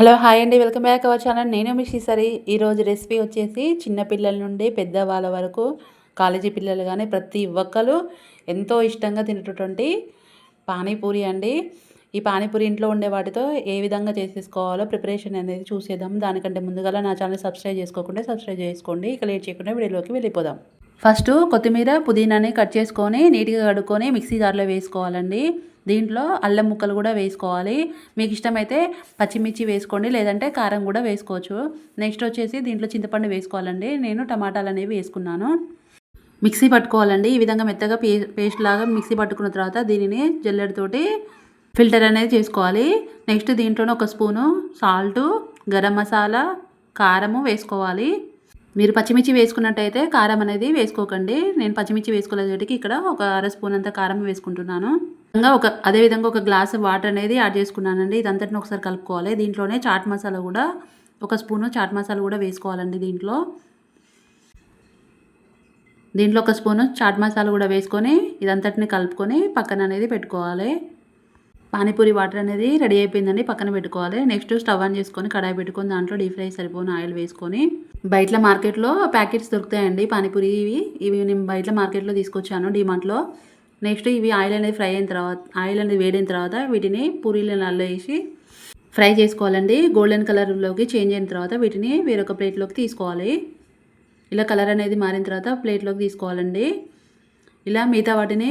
Hello hi అండి. Welcome back our channel. నేను మీ శ్రీసరి. ఈరోజు రెసిపీ వచ్చేసి చిన్నపిల్లల నుండి పెద్ద వాళ్ళ వరకు కాలేజీ పిల్లలు కానీ ప్రతి ఒక్కరు ఎంతో ఇష్టంగా తినేటటువంటి పానీపూరి అండి. ఈ పానీపూరి ఇంట్లో ఉండే వాటితో ఏ విధంగా చేసేసుకోవాలో ప్రిపరేషన్ అనేది చూసేద్దాం. దానికంటే ముందుగా నా ఛానల్ సబ్స్క్రైబ్ చేసుకోకుండా సబ్స్క్రైబ్ చేసుకోండి. ఇక లేట్ చేయకుండా వీడియోలోకి వెళ్ళిపోదాం. ఫస్ట్ కొత్తిమీర పుదీనాని కట్ చేసుకొని నీట్గా కడుక్కొని మిక్సీ జార్లో వేసుకోవాలండి. దీంట్లో అల్లం ముక్కలు కూడా వేసుకోవాలి. మీకు ఇష్టమైతే పచ్చిమిర్చి వేసుకోండి లేదంటే కారం కూడా వేసుకోవచ్చు. నెక్స్ట్ వచ్చేసి దీంట్లో చింతపండు వేసుకోవాలండి. నేను టమాటాలు అనేవి వేసుకున్నాను. మిక్సీ పట్టుకోవాలండి. ఈ విధంగా మెత్తగా పే పేస్ట్ లాగా మిక్సీ పట్టుకున్న తర్వాత దీనిని జల్లెడతోటి ఫిల్టర్ అనేది చేసుకోవాలి. నెక్స్ట్ దీంట్లోనే ఒక స్పూను సాల్టు గరం మసాలా కారము వేసుకోవాలి. మీరు పచ్చిమిర్చి వేసుకున్నట్టయితే కారం అనేది వేసుకోకండి. నేను పచ్చిమిర్చి వేసుకోలేదుకి ఇక్కడ ఒక అర స్పూన్ అంత కారం వేసుకుంటున్నాను. ఇంకా ఒక అదేవిధంగా ఒక గ్లాస్ వాటర్ అనేది యాడ్ చేసుకున్నానండి. ఇదంతటిని ఒకసారి కలుపుకోవాలి. దీంట్లోనే చాట్ మసాలా కూడా ఒక స్పూను చాట్ మసాలా కూడా వేసుకోవాలండి దీంట్లో. దీంట్లో ఒక స్పూను చాట్ మసాలా కూడా వేసుకొని ఇదంతటిని కలుపుకొని పక్కన అనేది పెట్టుకోవాలి. పానీపూరి వాటర్ అనేది రెడీ అయిపోయిందండి. పక్కన పెట్టుకోవాలి. నెక్స్ట్ స్టవ్ ఆన్ చేసుకొని కడాయి పెట్టుకొని దాంట్లో డీప్ ఫ్రై సరిపోయిన ఆయిల్ వేసుకొని బయట మార్కెట్లో ప్యాకెట్స్ దొరుకుతాయండి. పానీపూరి ఇవి. ఇవి నేను బయట మార్కెట్లో తీసుకొచ్చాను డిమార్ట్లో నెక్స్ట్ ఇవి ఆయిల్ అనేది ఫ్రై అయిన తర్వాత ఆయిల్ అనేది వేడిన తర్వాత వీటిని పూరీలను వేసి ఫ్రై చేసుకోవాలండి. గోల్డెన్ కలర్లోకి చేంజ్ అయిన తర్వాత వీటిని వేరొక ప్లేట్లోకి తీసుకోవాలి. ఇలా కలర్ అనేది మారిన తర్వాత ప్లేట్లోకి తీసుకోవాలండి. ఇలా మిగతా వాటిని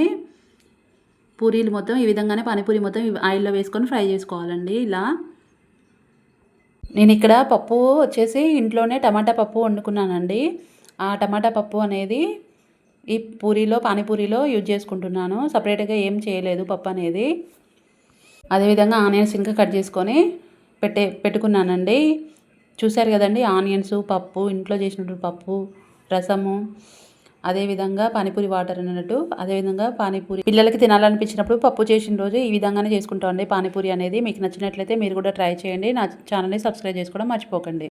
పూరీలు మొత్తం ఈ విధంగానే పానీపూరి మొత్తం ఆయిల్లో వేసుకొని ఫ్రై చేసుకోవాలండి. ఇలా నేను ఇక్కడ పప్పు వచ్చేసి ఇంట్లోనే టమాటా పప్పు వండుకున్నానండి. ఆ టమాటా పప్పు అనేది ఈ పూరీలో పానీపూరిలో యూజ్ చేసుకుంటున్నాను. సపరేట్గా ఏం చేయలేదు పప్పు అనేది. అదేవిధంగా ఆనియన్స్ ఇంకా కట్ చేసుకొని పెట్టే పెట్టుకున్నానండి. చూశారు కదండి ఆనియన్స్ పప్పు ఇంట్లో చేసినటువంటి పప్పు రసము అదేవిధంగా పానీపూరి వాటర్ అన్నట్టు అదేవిధంగా పానీపూరి పిల్లలకి తినాలనిపించినప్పుడు పప్పు చేసిన రోజు ఈ విధంగానే చేసుకుంటామండి. పానీపూరి అనేది మీకు నచ్చినట్లయితే మీరు కూడా ట్రై చేయండి. నా ఛానల్ని సబ్స్క్రైబ్ చేసుకోవడం మర్చిపోకండి.